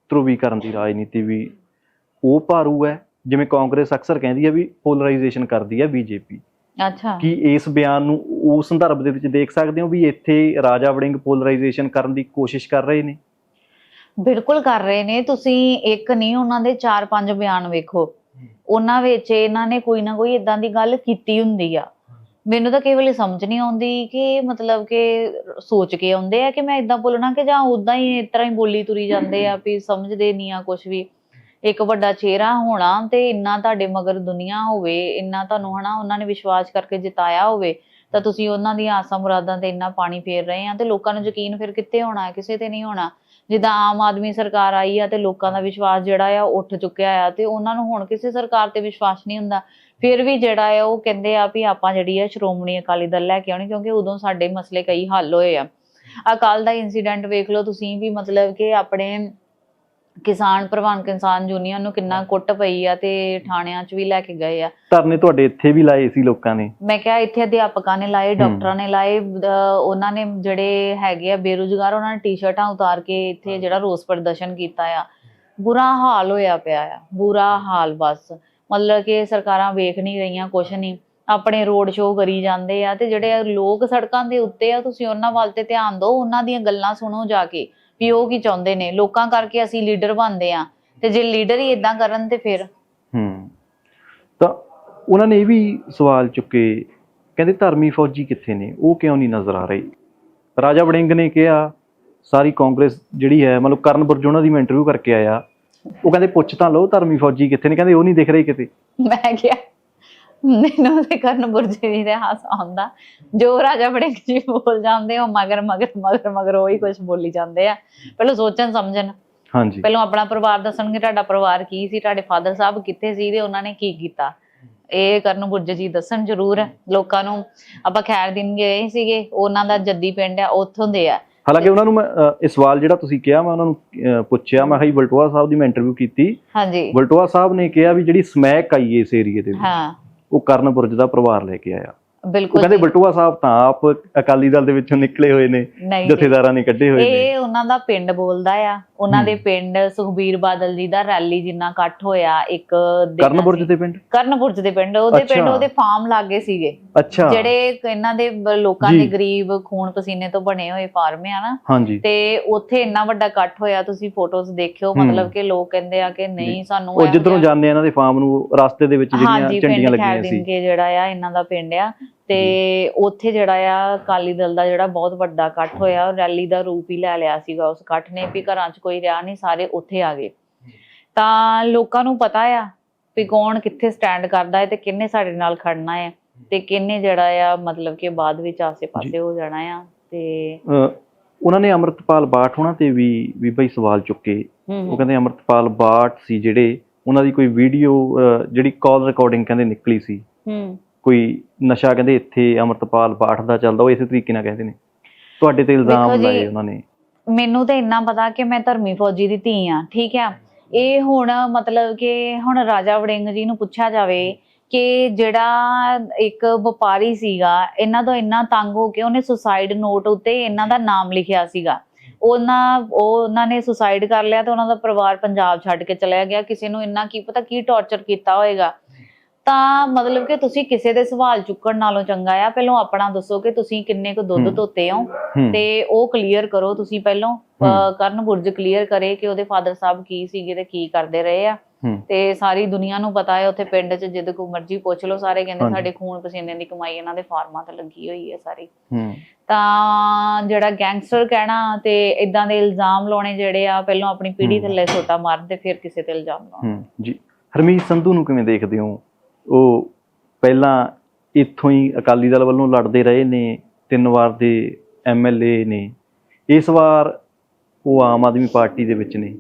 ਧਰੁਵੀਕਰਨ ਦੀ ਰਾਜਨੀਤੀ ਵੀ ਉਹ ਭਾਰੂ ਹੈ ਜਿਵੇਂ ਕਾਂਗਰਸ ਅਕਸਰ ਕਹਿੰਦੀ ਹੈ ਵੀ ਪੋਲਰਾਈਜੇਸ਼ਨ ਕਰਦੀ ਹੈ ਬੀਜੇਪੀ। ਅੱਛਾ। ਕੀ ਇਸ ਬਿਆਨ ਨੂੰ ਉਸ ਸੰਦਰਭ ਦੇ ਵਿੱਚ ਦੇਖ ਸਕਦੇ ਹੋ ਵੀ ਇੱਥੇ ਰਾਜਾ ਵੜਿੰਗ ਪੋਲਰਾਈਜੇਸ਼ਨ ਕਰਨ ਦੀ ਕੋਸ਼ਿਸ਼ ਕਰ ਰਹੇ ਨੇ? ਬਿਲਕੁਲ ਕਰ ਰਹੇ ਨੇ। ਤੁਸੀਂ ਇੱਕ ਨਹੀਂ ਉਹਨਾਂ ਦੇ 4-5 ਬਿਆਨ ਵੇਖੋ। ਉਹਨਾਂ ਵਿੱਚ ਇਹਨਾਂ ਨੇ ਕੋਈ ਨਾ ਕੋਈ ਇਦਾਂ ਦੀ ਗੱਲ ਕੀਤੀ ਹੁੰਦੀ ਆ। ਮੈਨੂੰ ਤਾਂ ਕਈ ਵੇਲੇ ਸਮਝ ਨਹੀਂ ਆਉਂਦੀ ਕਿ ਮਤਲਬ ਕਿ ਸੋਚ ਕੇ ਆਉਂਦੇ ਆ ਕਿ ਮੈਂ ਇਦਾਂ ਬੋਲਣਾ ਕਿ ਜਾਂ ਉਦਾਂ ਹੀ ਇਸ ਤਰ੍ਹਾਂ ਹੀ ਬੋਲੀ ਤੁਰੀ ਜਾਂਦੇ ਆ ਵੀ ਸਮਝਦੇ ਨਹੀਂ ਆ ਕੁਝ ਵੀ। ਇੱਕ ਵੱਡਾ ਚਿਹਰਾ ਹੋਣਾ ਤੇ ਇੰਨਾ ਤੁਹਾਡੇ ਮਗਰ ਦੁਨੀਆ ਹੋਵੇ, ਇੰਨਾ ਤੁਹਾਨੂੰ ਹਨਾ ਉਹਨਾਂ ਨੇ ਵਿਸ਼ਵਾਸ ਕਰਕੇ ਜਿਤਾਇਆ ਹੋਵੇ, ਤਾਂ ਤੁਸੀਂ ਉਹਨਾਂ ਦੀਆਂ ਆਸਾਂ ਮੁਰਾਦਾਂ ਤੇ ਇੰਨਾ ਪਾਣੀ ਫੇਰ ਰਹੇ ਆ ਤੇ ਲੋਕਾਂ ਨੂੰ ਯਕੀਨ ਫਿਰ ਕਿੱਥੇ ਹੋਣਾ, ਕਿਸੇ ਤੇ ਨਹੀਂ ਹੋਣਾ। ਜਿੱਦਾਂ ਆਮ ਆਦਮੀ ਸਰਕਾਰ ਆਈ ਆ ਤੇ ਲੋਕਾਂ ਦਾ ਵਿਸ਼ਵਾਸ ਜਿਹੜਾ ਆ ਉਹ ਉੱਠ ਚੁੱਕਿਆ ਆ ਤੇ ਉਹਨਾਂ ਨੂੰ ਹੁਣ ਕਿਸੇ ਸਰਕਾਰ ਤੇ ਵਿਸ਼ਵਾਸ ਨਹੀਂ ਹੁੰਦਾ। ਫਿਰ ਵੀ ਜਿਹੜਾ ਆ ਉਹ ਕਹਿੰਦੇ ਆ ਵੀ ਆਪਾਂ ਜਿਹੜੀ ਆ ਸ਼੍ਰੋਮਣੀ ਅਕਾਲੀ ਦਲ ਲੈ ਕੇ ਆਉਣੀ ਕਿਉਂਕਿ ਉਦੋਂ ਸਾਡੇ ਮਸਲੇ ਕਈ ਹੱਲ ਹੋਏ ਆ। ਅਕਾਲ ਦਾ ਇਨਸੀਡੈਂਟ ਵੇਖ ਲਓ ਤੁਸੀਂ ਵੀ ਮਤਲਬ ਕਿ ਆਪਣੇ ਕਿਸਾਨ ਪ੍ਰਵਾਨ ਕਿਸਾਨ ਯੂਨੀਅਨ ਨੂੰ ਕਿੰਨਾ ਕੁੱਟ ਪਈ ਆ ਤੇ ਥਾਣਿਆਂ 'ਚ ਵੀ ਲੈ ਕੇ ਗਏ ਆ। ਧਰਨੇ ਤੁਹਾਡੇ ਇੱਥੇ ਵੀ ਲਾਏ ਸੀ ਲੋਕਾਂ ਨੇ? ਮੈਂ ਕਿਹਾ ਇੱਥੇ ਅਧਿਆਪਕਾਂ ਨੇ ਲਾਏ ਡਾਕਟਰਾਂ ਨੇ ਲਾਏ ਉਹਨਾਂ ਨੇ ਜਿਹੜੇ ਹੈਗੇ ਆ ਬੇਰੁਜ਼ਗਾਰ ਉਹਨਾਂ ਨੇ ਟੀ-ਸ਼ਰਟਾਂ ਉਤਾਰ ਕੇ ਇੱਥੇ ਜਿਹੜਾ ਰੋਸ ਪ੍ਰਦਰਸ਼ਨ ਕੀਤਾ ਆ। ਬੁਰਾ ਹਾਲ ਹੋਇਆ ਪਿਆ ਆ ਬੁਰਾ ਹਾਲ ਬਸ। ਮਤਲਬ ਕਿ ਸਰਕਾਰਾਂ ਵੇਖ ਨਹੀਂ ਰਹੀਆਂ, ਕੁਛ ਨਹੀਂ। ਆਪਣੇ ਰੋਡ ਸ਼ੋਅ ਕਰੀ ਜਾਂਦੇ ਆ ਤੇ ਜਿਹੜੇ ਲੋਕ ਸੜਕਾਂ ਦੇ ਉੱਤੇ ਆ, ਤੁਸੀਂ ਉਹਨਾਂ ਵੱਲ ਤੇ ਧਿਆਨ ਦਿਓ, ਉਹਨਾਂ ਦੀਆਂ ਗੱਲਾਂ ਸੁਣੋ ਜਾ ਕੇ, ਵੀ ਉਹ ਕੀ ਚਾਹੁੰਦੇ ਨੇ। ਲੋਕਾਂ ਕਰਕੇ ਅਸੀਂ ਲੀਡਰ ਬਣਦੇ ਆ ਤੇ ਜੇ ਲੀਡਰ ਹੀ ਇਦਾਂ ਕਰਨ ਤੇ ਫਿਰ? ਹੂੰ। ਤਾਂ ਉਹਨਾਂ ਨੇ ਇਹ ਵੀ ਸਵਾਲ ਚੁੱਕੇ, ਕਹਿੰਦੇ ਧਰਮੀ ਫੌਜੀ ਕਿੱਥੇ ਨੇ? ਉਹ ਕਿਉਂ ਨਹੀਂ ਨਜ਼ਰ ਆ ਰਹੀ? ਰਾਜਾ ਵੜਿੰਗ ਨੇ ਕਿਹਾ, ਸਾਰੀ ਕਾਂਗਰਸ ਜਿਹੜੀ ਹੈ, ਮਤਲਬ ਕਰਨ ਬੁਰਜ ਉਹਨਾਂ ਦੀ ਮੈਂ ਇੰਟਰਵਿਊ ਕਰਕੇ ਆਇਆ ਉਹ ਕਹਿੰਦੇ ਪੁੱਛ ਤਾਂ ਲਓ ਧਰਮੀ ਫੌਜੀ ਕਿੱਥੇ ਨੇ ਕਹਿੰਦੇ ਉਹ ਨਹੀਂ ਦਿਖ ਰਹੇ ਕਿਤੇ। ਮੈਂ ਕਿਹਾ ਮੈਨੂੰ ਤੇ ਕਰਨ ਬੁਰਜੇ ਦੀ ਹਾਸ ਆਉਂਦਾ। ਜੋ ਰਾਜਾ ਬੜੇ ਜੀ ਬੋਲ ਜਾਂਦੇ ਉਹ ਮਗਰ ਮਗਰ ਮਗਰ ਮਗਰ ਉਹੀ ਕੁਝ ਬੋਲੀ ਜਾਂਦੇ ਆ। ਪਹਿਲਾਂ ਸੋਚਣ ਸਮਝਣ। ਹਾਂਜੀ। ਪਹਿਲਾਂ ਆਪਣਾ ਪਰਿਵਾਰ ਦੱਸਣਗੇ ਤੁਹਾਡਾ ਪਰਿਵਾਰ ਕੀ ਸੀ ਤੁਹਾਡੇ ਫਾਦਰ ਸਾਹਿਬ ਕਿੱਥੇ ਸੀ ਤੇ ਉਹਨਾਂ ਨੇ ਕੀ ਕੀਤਾ। ਇਹ ਕਰਨ ਬੁਰਜ ਜੀ ਦੱਸਣ ਜ਼ਰੂਰ ਲੋਕਾਂ ਨੂੰ ਆਪਾਂ ਖੈਰ ਦਿਨ ਗਏ ਸੀਗੇ ਉਹਨਾਂ ਦਾ ਜੱਦੀ ਪਿੰਡ ਆ ਉੱਥੋਂ ਦੇ ਆ। ਹਾਲਾਂਕਿ ਉਹਨਾਂ ਨੂੰ ਮੈਂ ਅ, ਇਹ ਸਵਾਲ ਜਿਹੜਾ ਤੁਸੀਂ ਕਿਹਾ ਮੈਂ ਉਹਨਾਂ ਨੂੰ ਅ, ਪੁੱਛਿਆ। ਮੈਂ ਜੀ ਬਲਟੋਆ ਸਾਹਿਬ ਦੀ ਮੈਂ ਇੰਟਰਵਿਊ ਕੀਤੀ। ਹਾਂਜੀ। ਬਲਟੋਆ ਸਾਹਿਬ ਨੇ ਕਿਹਾ ਵੀ ਜਿਹੜੀ ਸਮੈਕ ਆਈ ਇਸ ਏਰੀਏ ਦੇ ਵਿੱਚ ਹਾਂ। ਉਹ ਕਰਨ ਬੁਰਜ ਦਾ ਪਰਿਵਾਰ ਲੈ ਕੇ ਆਇਆ। ਬਿਲਕੁਲ ਕਹਿੰਦੇ ਬਲਟੋਆ ਸਾਹਿਬ ਤਾਂ ਆਪ ਅਕਾਲੀ ਦਲ ਦੇ ਵਿੱਚੋਂ ਨਿਕਲੇ ਹੋਏ ਨੇ। ਜਥੇਦਾਰਾਂ ਨੇ ਕੱਢੇ ਹੋਏ ਨੇ। ਇਹ ਉਹਨਾਂ ਦਾ ਪਿੰਡ ਬੋਲਦਾ ਆ। ਉਹਨਾਂ ਦੇ ਪਿੰਡ ਸੁਖਬੀਰ ਬਾਦਲ ਜੀ ਦਾ ਰੈਲੀ ਜਿੰਨਾ ਇਕੱਠ ਹੋਇਆ ਇੱਕ ਦਿਨ ਕਰਨ ਬੁਰਜ ਅਸੀਂ- ਦੇ ਪਿੰਡ? ਕਰਨਪੁਰਜ ਦੇ ਪਿੰਡ। ਉਹਦੇ ਪਿੰਡ। ਉਹਦੇ ਫਾਰਮ ਲਾਗੇ ਸੀਗੇ। ਅੱਛਾ। ਜਿਹੜੇ ਇਹਨਾਂ ਦੇ ਲੋਕਾਂ। ਦੇ ਗਰੀਬ ਖੂਨ ਪਸੀਨੇ ਤੋਂ ਬਣੇ ਹੋਏ ਫਾਰਮ ਆ ਨਾ। ਤੇ ਉੱਥੇ ਇੰਨਾ ਵੱਡਾ ਇਕੱਠ ਹੋਇਆ ਤੁਸੀਂ ਫੋਟੋਜ਼ ਦੇਖਿਓ। ਮਤਲਬ ਕਿ ਲੋਕ ਕਹਿੰਦੇ ਆ ਕਿ ਨਹੀਂ ਸਾਨੂੰ ਉਹ ਜਿੱਧਰੋਂ ਜਾਂਦੇ ਆ ਇਹਨਾਂ ਦੇ ਫਾਰਮ ਨੂੰ ਰਸਤੇ ਦੇ ਵਿੱਚ ਜਿਹੜੀਆਂ ਝੰਡੀਆਂ ਲੱਗੀਆਂ ਸੀ। ਜਿਹੜਾ ਆ ਇਹਨਾਂ ਦਾ ਪਿੰਡ ਆ। ਤੇ ਉੱਥੇ ਜਿਹੜਾ ਆ ਅਕਾਲੀ ਦਲ ਦਾ ਜਿਹੜਾ ਬਹੁਤ ਵੱਡਾ ਇਕੱਠ ਹੋਇਆ ਰੈਲੀ ਦਾ ਰੂਪ ਹੀ ਲੈ ਲਿਆ ਸੀਗਾ ਉਸ ਇਕੱਠ ਨੇ ਵੀ ਘਰਾਂ 'ਚ ਕੋਈ ਰਿਹਾ ਨਹੀਂ ਸਾਰੇ ਉੱਥੇ ਆ ਗਏ। ਤਾਂ ਲੋਕਾਂ ਨੂੰ ਪਤਾ ਆ ਵੀ ਕੌਣ ਕਿੱਥੇ ਸਟੈਂਡ ਕਰਦਾ ਹੈ ਤੇ ਕਿੰਨੇ ਸਾਡੇ ਨਾਲ ਖੜਨਾ ਹੈ ਤੇ ਕਿੰਨੇ ਜਿਹੜਾ ਆ ਮਤਲਬ ਕਿ ਬਾਅਦ ਵਿੱਚ ਆਸੇ-ਪਾਸੇ ਹੋ ਜਾਣਾ ਆ ਤੇ ਉਹਨਾਂ ਨੇ ਅਮਰਤਪਾਲ ਬਾਠ ਹੋਣਾ ਤੇ ਵੀ ਵੀ ਬਈ ਸਵਾਲ ਚੁੱਕੇ। ਉਹ ਕਹਿੰਦੇ ਅਮਰਤਪਾਲ ਬਾਠ ਸੀ ਜਿਹੜੇ ਉਹਨਾਂ ਦੀ ਕੋਈ ਵੀਡੀਓ ਜਿਹੜੀ ਕਾਲ ਰਿਕਾਰਡਿੰਗ ਕਹਿੰਦੇ ਨਿਕਲੀ ਸੀ। ਹੂੰ। ਕੋਈ ਨਸ਼ਾ ਕਹਿੰਦੇ ਇੱਥੇ ਅਮਰਤਪਾਲ ਬਾਠ ਦਾ ਚੱਲਦਾ ਉਹ ਇਸੇ ਤਰੀਕੇ ਨਾਲ ਕਹਿੰਦੇ ਨੇ। ਤੁਹਾਡੇ ਤੇ ਇਲਜ਼ਾਮ ਦੇਖੋ ਜੀ, ਲਾਏ ਉਹਨਾਂ ਨੇ। ਮੈਨੂੰ ਤਾਂ ਇੰਨਾ ਪਤਾ ਕਿ ਮੈਂ ਧਰਮੀ ਫੌਜੀ ਦੀ ਧੀ ਆ ਠੀਕ ਆ ਇਹ ਹੁਣ ਮਤਲਬ ਕਿ ਹੁਣ ਰਾਜਾ ਵੜਿੰਗ ਜੀ ਨੂੰ ਪੁੱਛਿਆ ਜਾਵੇ ਕਿ ਜਿਹੜਾ ਇੱਕ ਵਪਾਰੀ ਸੀਗਾ ਇਹਨਾਂ ਤੋਂ ਇੰਨਾ ਤੰਗ ਹੋ ਕੇ ਉਹਨੇ ਸੁਸਾਈਡ ਨੋਟ ਉੱਤੇ ਇਹਨਾਂ ਦਾ ਨਾਮ ਲਿਖਿਆ ਸੀਗਾ। ਉਹਨਾਂ ਉਹ ਉਹਨਾਂ ਨੇ ਸੁਸਾਈਡ ਕਰ ਲਿਆ ਤੇ ਉਹਨਾਂ ਦਾ ਪਰਿਵਾਰ ਪੰਜਾਬ ਛੱਡ ਕੇ ਚਲਿਆ ਗਿਆ। ਕਿਸੇ ਨੂੰ ਇੰਨਾ ਕੀ ਪਤਾ ਕੀ ਟੌਰਚਰ ਕੀਤਾ ਹੋਏਗਾ। ਤਾਂ ਮਤਲਬ ਕਿ ਤੁਸੀਂ ਕਿਸੇ ਦੇ ਸਵਾਲ ਚੁੱਕਣ ਨਾਲੋਂ ਚੰਗਾ ਆ। ਪਹਿਲਾਂ ਆਪਣਾ ਦੱਸੋ ਕਿ ਤੁਸੀਂ ਕਿੰਨੇ ਕੁ ਦੁੱਧ। ਧੋਤੇ ਹੋ ਤੇ ਉਹ ਕਲੀਅਰ ਕਰੋ ਤੁਸੀਂ ਪਹਿਲਾਂ। ਕਰਨ ਬੁਰਜ ਕਲੀਅਰ ਕਰੇ ਕਿ ਉਹਦੇ ਫਾਦਰ ਸਾਹਿਬ ਕੀ ਸੀਗੇ ਤੇ ਕੀ ਕਰਦੇ ਰਹੇ ਆ। ਤੇ ਸਾਰੀ ਦੁਨੀਆ ਨੂੰ ਪਤਾ ਹੈ ਉੱਥੇ ਪਿੰਡ 'ਚ ਜਿੱਦ ਕੋ ਮਰਜ਼ੀ ਪੁੱਛ ਲਓ ਸਾਰੇ ਕਹਿੰਦੇ। ਸਾਡੇ ਖੂਨ ਪਸੀਨੇ ਦੀ ਕਮਾਈ ਇਹਨਾਂ ਦੇ ਫਾਰਮਾਂ ਤੇ ਲੱਗੀ ਹੋਈ ਹੈ ਸਾਰੀ। ਤਾਂ ਜਿਹੜਾ ਗੈਂਗਸਟਰ ਕਹਿਣਾ ਤੇ ਇਦਾਂ ਦੇ ਇਲਜ਼ਾਮ ਲਾਉਣੇ ਜਿਹੜੇ ਆ ਪਹਿਲਾਂ ਆਪਣੀ ਪੀੜ੍ਹੀ। ਥੱਲੇ ਛੋਟਾ ਮਾਰਦੇ ਫਿਰ ਕਿਸੇ ਤੇ ਇਲਜ਼ਾਮ ਲਾਉਣਾ। ਜੀ। ਹਰਮੀਤ ਸੰਧੂ ਨੂੰ ਕਿਵੇਂ ਦੇਖਦੇ ਹੋ? ਉਹ ਪਹਿਲਾਂ ਇੱਥੋਂ ਹੀ ਅਕਾਲੀ ਦਲ ਵੱਲੋਂ ਲੜਦੇ ਰਹੇ ਨੇ, ਤਿੰਨ ਵਾਰ ਦੇ ਐਮਐਲਏ ਨੇ। ਇਸ ਵਾਰ ਉਹ ਆਮ ਆਦਮੀ ਪਾਰਟੀ ਦੇ ਵਿੱਚ ਨੇ।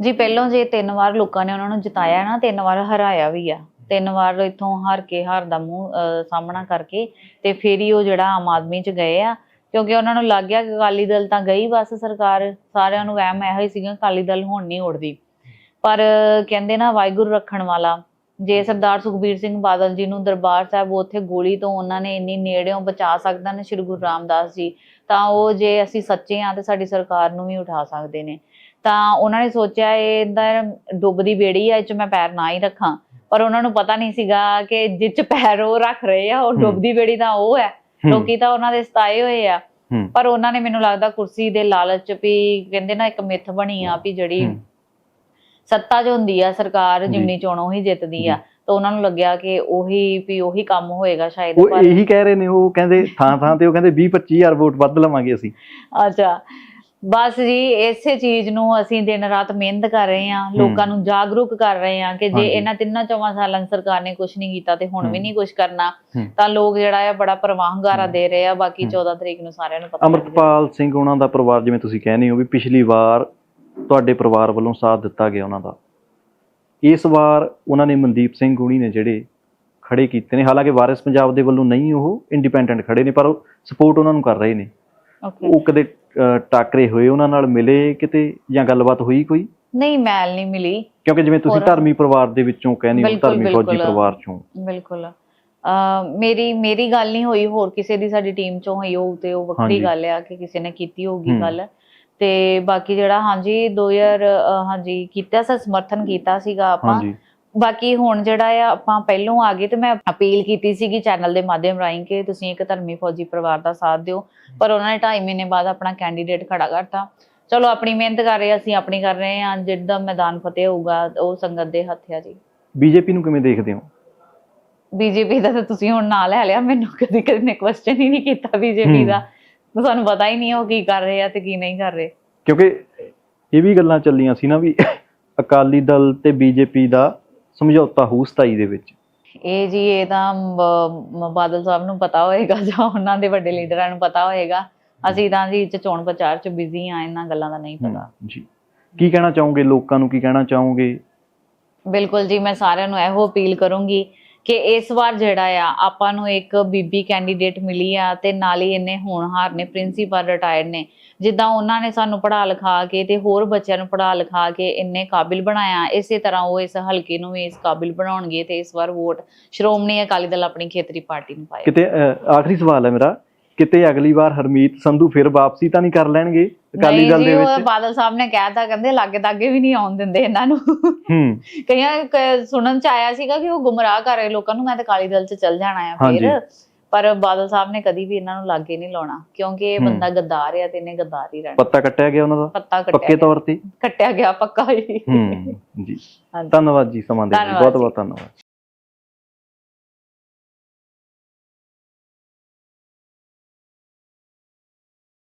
ਜੀ, ਪਹਿਲਾਂ ਜੇ ਤਿੰਨ ਵਾਰ ਲੋਕਾਂ ਨੇ ਉਹਨਾਂ ਨੂੰ ਜਿਤਾਇਆ ਨਾ, ਤਿੰਨ ਵਾਰ ਹਰਾਇਆ ਵੀ ਆ। ਤਿੰਨ ਵਾਰ ਇਥੋਂ ਹਾਰ ਕੇ ਹਾਰ ਦਾ ਮੂੰਹ ਸਾਹਮਣਾ ਕਰਕੇ ਤੇ ਫਿਰ ਹੀ ਉਹ ਜਿਹੜਾ ਆਮ ਆਦਮੀ ਚ ਗਏ ਆ। ਕਿਉਂਕਿ ਉਹਨਾਂ ਨੂੰ ਲੱਗ ਗਿਆ ਕਿ ਅਕਾਲੀ ਦਲ ਤਾਂ ਗਈ ਬਸ ਸਰਕਾਰ, ਸਾਰਿਆਂ ਨੂੰ ਵਹਿਮ ਇਹੋ ਹੀ ਸੀਗਾ ਅਕਾਲੀ ਦਲ ਹੁਣ ਨਹੀਂ ਉੜਦੀ। ਪਰ ਕਹਿੰਦੇ ਨਾ ਵਾਹਿਗੁਰੂ ਰੱਖਣ ਵਾਲਾ ਜੇ ਸਰਦਾਰ ਸੁਖਬੀਰ ਸਿੰਘ ਬਾਦਲ ਜੀ ਨੂੰ ਦਰਬਾਰ ਸਾਹਿਬ ਉੱਥੇ ਗੋਲੀ ਤੋਂ ਉਹਨਾਂ ਨੇ ਇੰਨੀ ਨੇੜਿਓਂ ਬਚਾ ਸਕਦਾ ਨੇ ਸ਼੍ਰੀ ਗੁਰੂ ਰਾਮਦਾਸ ਜੀ ਤਾਂ ਉਹ ਜੇ ਅਸੀਂ ਸੱਚੇ ਆ ਤੇ ਸਾਡੀ ਸਰਕਾਰ ਨੂੰ ਵੀ ਉਠਾ ਸਕਦੇ ਨੇ। ਤਾਂ ਉਹਨਾਂ ਨੇ ਸੋਚਿਆ ਇਹ ਇਹਦਾ ਡੁੱਬਦੀ ਬੇੜੀ ਆ ਇਹ ਚ ਮੈਂ ਪੈਰ ਨਾ ਹੀ ਰੱਖਾਂ। ਪਰ ਉਹਨਾਂ ਨੂੰ ਪਤਾ ਨਹੀਂ ਸੀਗਾ ਕਿ ਜਿੱਚ ਪੈਰ ਉਹ ਰੱਖ ਰਹੇ ਆ ਉਹ। ਡੁੱਬਦੀ ਬੇੜੀ ਤਾਂ ਉਹ ਹੈ। ਲੋਕੀ ਤਾਂ ਉਹਨਾਂ ਦੇ ਸਤਾਏ ਹੋਏ ਆ। ਪਰ ਉਹਨਾਂ ਨੇ ਮੈਨੂੰ ਲੱਗਦਾ ਕੁਰਸੀ ਦੇ ਲਾਲਚ ਵੀ ਕਹਿੰਦੇ ਨਾ ਇੱਕ ਮਿੱਥ ਬਣੀ ਆ ਵੀ ਜਿਹੜੀ। ਸੱਤਾ ਜੋ ਹੁੰਦੀ ਆ ਸਰਕਾਰ ਜੀ। ਜਿਮਨੀ ਚੋਣੋਂ ਹੀ ਜਿੱਤਦੀ। ਆ ਤਾਂ ਉਹਨਾਂ ਨੂੰ ਲੱਗਿਆ ਕਿ ਉਹੀ ਵੀ ਉਹੀ ਕੰਮ ਹੋਏਗਾ ਸ਼ਾਇਦ ਉਹ ਇਹੀ ਕਹਿ ਰਹੇ ਨੇ ਉਹ ਕਹਿੰਦੇ ਥਾਂ ਥਾਂ ਤੇ ਉਹ ਕਹਿੰਦੇ 20 25000 ਵੋਟ ਵੱਧ ਲਵਾਂਗੇ ਅਸੀਂ ਅੱਛਾ ਬਸ ਜੀ ਇਸੇ ਚੀਜ਼ ਨੂੰ ਅਸੀਂ ਦਿਨ ਰਾਤ ਮਿਹਨਤ ਕਰ ਰਹੇ ਹਾਂ ਲੋਕਾਂ ਨੂੰ ਜਾਗਰੂਕ ਕਰ ਰਹੇ ਹਾਂ ਕਿ ਜੇ। ਇਹਨਾਂ ਤਿੰਨਾਂ ਚੌਵਾਂ ਸਾਲਾਂ ਸਰਕਾਰ ਨੇ ਕੁਝ ਨਹੀਂ ਕੀਤਾ ਤੇ ਹੁਣ ਵੀ। ਨਹੀਂ ਕੁਝ ਕਰਨਾ। ਤਾਂ ਲੋਕ ਜਿਹੜਾ ਆ ਬੜਾ ਪ੍ਰਵਾਹ ਹੰਗਾਰਾ ਹੂੰ। ਦੇ ਰਹੇ ਆ ਬਾਕੀ ਹੂੰ। 14 ਤਰੀਕ ਨੂੰ ਸਾਰਿਆਂ ਨੂੰ ਪਤਾ। ਅਮਰਤਪਾਲ ਸਿੰਘ ਉਹਨਾਂ ਦਾ ਪਰਿਵਾਰ ਜਿਵੇਂ ਤੁਸੀਂ ਕਹਿੰਦੇ ਹੋ ਵੀ ਪਿਛਲੀ ਵਾਰ ਤੁਹਾਡੇ ਪਰਿਵਾਰ ਵੱਲੋਂ ਸਾਥ ਦਿੱਤਾ ਗਿਆ ਉਹਨਾਂ ਦਾ ਇਸ ਵਾਰ ਉਹਨਾਂ ਨੇ ਮਨਦੀਪ ਸਿੰਘ ਗੁਣੀ ਨੇ ਜਿਹੜੇ ਖੜੇ ਕੀਤੇ ਨੇ ਹਾਲਾਂਕਿ ਵਾਰਿਸ ਪੰਜਾਬ ਦੇ ਵੱਲੋਂ ਨਹੀਂ ਉਹ ਇੰਡੀਪੈਂਡੈਂਟ ਖੜੇ ਨੇ ਪਰ ਉਹ ਸਪੋਰਟ ਉਹਨਾਂ ਨੂੰ ਕਰ ਰਹੇ ਨੇ. ਉਹ ਕਦੇ ਟਾਕਰੇ ਹੋਏ ਉਹਨਾਂ ਨਾਲ ਮਿਲੇ ਕਿਤੇ ਜਾਂ ਗੱਲਬਾਤ ਹੋਈ ਕੋਈ ਨਹੀਂ ਮੈਲ ਨਹੀਂ ਮਿਲੀ ਕਿਉਂਕਿ ਜਿਵੇਂ ਤੁਸੀਂ ਧਰਮੀ ਪਰਿਵਾਰ ਦੇ ਵਿੱਚੋਂ ਕਹਿੰਦੇ ਹੋ ਧਰਮੀ ਫੌਜੀ। ਪਰਿਵਾਰ ਚੋਂ ਬਿਲਕੁਲ ਮੇਰੀ ਮੇਰੀ ਗੱਲ ਨਹੀਂ ਹੋਈ ਹੋਰ ਕਿਸੇ ਦੀ ਸਾਡੀ ਟੀਮ ਚੋਂ ਹੋਈ ਹੋਊ ਤੇ ਉਹ ਵੱਖਰੀ। ਗੱਲ ਆ ਕਿ ਕਿਸੇ ਨੇ ਕੀਤੀ ਹੋਊਗੀ ਹੂੰ। ਗੱਲ ਤੇ ਬਾਕੀ ਜਿਹੜਾ ਹਾਂਜੀ 2000 ਅ, ਹਾਂਜੀ ਕੀਤਾ ਸੀ ਸਮਰਥਨ ਕੀਤਾ ਸੀਗਾ ਆਪਾਂ। ਬਾਕੀ ਹੁਣ ਜਿਹੜਾ ਆ ਆਪਾਂ ਪਹਿਲੋਂ ਆ ਗਏ ਤੇ ਮੈਂ ਅਪੀਲ ਕੀਤੀ ਸੀਗੀ ਚੈਨਲ ਦੇ ਮਾਧਿਅਮ ਰਾਹੀਂ ਕਿ ਤੁਸੀਂ ਇੱਕ ਧਰਮੀ ਫੌਜੀ ਪਰਿਵਾਰ ਦਾ ਸਾਥ ਦਿਓ। ਪਰ ਉਹਨਾਂ ਨੇ 2.5 ਮਹੀਨੇ ਬਾਅਦ ਆਪਣਾ ਕੈਂਡੀਡੇਟ ਖੜਾ ਕਰਤਾ। ਚਲੋ ਆਪਣੀ ਮਿਹਨਤ ਕਰ ਰਹੇ ਅਸੀਂ ਆਪਣੀ ਕਰ ਰਹੇ ਹਾਂ ਜਿੱਦਾਂ ਮੈਦਾਨ ਫਤਿਹ ਹੋਊਗਾ ਉਹ ਸੰਗਤ ਦੇ ਹੱਥ ਆ ਜੀ। ਬੀਜੇਪੀ ਨੂੰ ਕਿਵੇਂ ਦੇਖਦੇ ਹੋ? ਬੀਜੇਪੀ ਦਾ ਤਾਂ ਤੁਸੀਂ ਹੁਣ ਨਾਂ ਲੈ ਲਿਆ ਮੈਨੂੰ ਕਦੀ ਕਦੀ ਨੇ ਕੁਐਸਚਨ ਹੀ ਨਹੀਂ ਕੀਤਾ ਬੀਜੇਪੀ। ਦਾ। ਤੁਹਾਨੂੰ ਪਤਾ ਹੀ ਨਹੀਂ ਉਹ ਕੀ ਕਰ ਰਹੇ ਆ ਤੇ ਕੀ ਨਹੀਂ ਕਰ ਰਹੇ। ਕਿਉਂਕਿ ਇਹ ਵੀ ਗੱਲਾਂ ਚੱਲੀਆਂ ਸੀ ਨਾ ਵੀ ਅਕਾਲੀ ਦਲ ਤੇ ਬੀਜੇਪੀ ਦਾ ਸਮਝੌਤਾ ਹੋਊ 27 ਦੇ ਵਿੱਚ। ਇਹ ਜੀ ਇਹ ਤਾਂ ਬ- ਬਾਦਲ ਸਾਹਿਬ ਨੂੰ ਪਤਾ ਹੋਏਗਾ ਜਾਂ ਉਹਨਾਂ ਦੇ ਵੱਡੇ ਲੀਡਰਾਂ ਨੂੰ ਪਤਾ ਹੋਏਗਾ। ਅਸੀਂ ਤਾਂ ਜੀ 'ਚ ਚੋਣ ਪ੍ਰਚਾਰ ਚ ਬਿਜ਼ੀ ਆ ਇਹਨਾਂ ਗੱਲਾਂ ਦਾ ਨਹੀਂ ਪਤਾ। ਜੀ। ਕੀ ਕਹਿਣਾ ਚਾਹੋਗੇ? ਲੋਕਾਂ ਨੂੰ ਕੀ ਕਹਿਣਾ ਚਾਹੋਗੇ? ਬਿਲਕੁਲ ਜੀ ਮੈਂ ਸਾਰਿਆਂ ਨੂੰ ਇਹੋ ਅਪੀਲ ਕਰੂੰਗੀ ਕਿ ਇਸ ਵਾਰ ਜਿਹੜਾ ਆ, ਆਪਾਂ ਨੂੰ ਇੱਕ ਬੀਬੀ ਕੈਂਡੀਡੇਟ ਮਿਲੀ ਆ ਤੇ ਨਾਲ ਹੀ ਇੰਨੇ ਹੋਣਹਾਰ ਨੇ ਪ੍ਰਿੰਸੀਪਲ ਰਿਟਾਇਰਡ ਨੇ। ਜਿੱਦਾਂ ਉਹਨਾਂ ਨੇ ਸਾਨੂੰ ਪੜ੍ਹਾ ਲਿਖਾ ਕੇ ਤੇ ਹੋਰ ਬੱਚਿਆਂ ਨੂੰ ਪੜਾ ਲਿਖਾ ਕੇ ਇੰਨੇ ਕਾਬਿਲ ਬਣਾਇਆ, ਇਸੇ ਤਰ੍ਹਾਂ ਉਹ ਇਸ ਹਲਕੇ ਨੂੰ ਵੀ ਇਸ ਕਾਬਿਲ ਬਣਾਉਣਗੇ ਤੇ ਇਸ ਵਾਰ ਵੋਟ ਸ਼੍ਰੋਮਣੀ ਅਕਾਲੀ ਦਲ ਆਪਣੀ ਖੇਤਰੀ ਪਾਰਟੀ ਨੂੰ ਪਾਏਗਾ। ਕਿਤੇ ਆਖਰੀ ਸਵਾਲ ਹੈ ਮੇਰਾ। ਕਿਤੇ ਅਗਲੀ ਵਾਰ ਹਰਮੀਤ ਸੰਧੂ ਫਿਰ ਵਾਪਸੀ ਤਾਂ ਨਹੀਂ ਕਰ ਲੈਣਗੇ ਅਕਾਲੀ ਦਲ ਦੇ ਵਿੱਚ? ਬਾਦਲ ਸਾਹਿਬ ਨੇ ਕਹਿਤਾ ਕਹਿੰਦੇ ਲਾਗੇ ਦਾਗੇ ਵੀ ਨਹੀਂ ਆਉਣ ਦਿੰਦੇ ਇਹਨਾਂ ਨੂੰ। ਹੂੰ। ਕਈਆਂ ਸੁਣਨ ਚ ਆਇਆ ਸੀਗਾ ਕਿ ਉਹ ਗੁੰਮਰਾਹ ਕਰ ਰਹੇ ਲੋਕਾਂ ਨੂੰ ਮੈਂ ਤਾਂ ਕਾਲੀ ਦਲ ਚ ਚੱਲ ਜਾਣਾ ਆ। ਫਿਰ। ਪਰ ਬਾਦਲ ਸਾਹਿਬ ਨੇ ਕਦੀ ਵੀ ਇਹਨਾਂ ਨੂੰ ਲਾਗੇ ਨਹੀਂ ਲਾਉਣਾ ਕਿਉਂਕਿ ਇਹ। ਬੰਦਾ ਗੱਦਾਰ ਆ ਤੇ ਇਹਨੇ ਗੱਦਾਰ ਹੀ ਰਹਿਣਾ। ਪੱਤਾ ਕੱਟਿਆ ਗਿਆ ਉਹਨਾਂ ਦਾ? ਪੱਤਾ ਕੱਟਿਆ ਪੱਕੇ। ਤੌਰ ਤੇ? ਕੱਟਿਆ ਗਿਆ ਪੱਕਾ ਹੀ। ਹੂੰ ਜੀ। ਧੰਨਵਾਦ ਜੀ ਸਮਾਂ ਦੇ ਲਈ। ਬਹੁਤ। ਬਹੁਤ ਧੰਨਵਾਦ।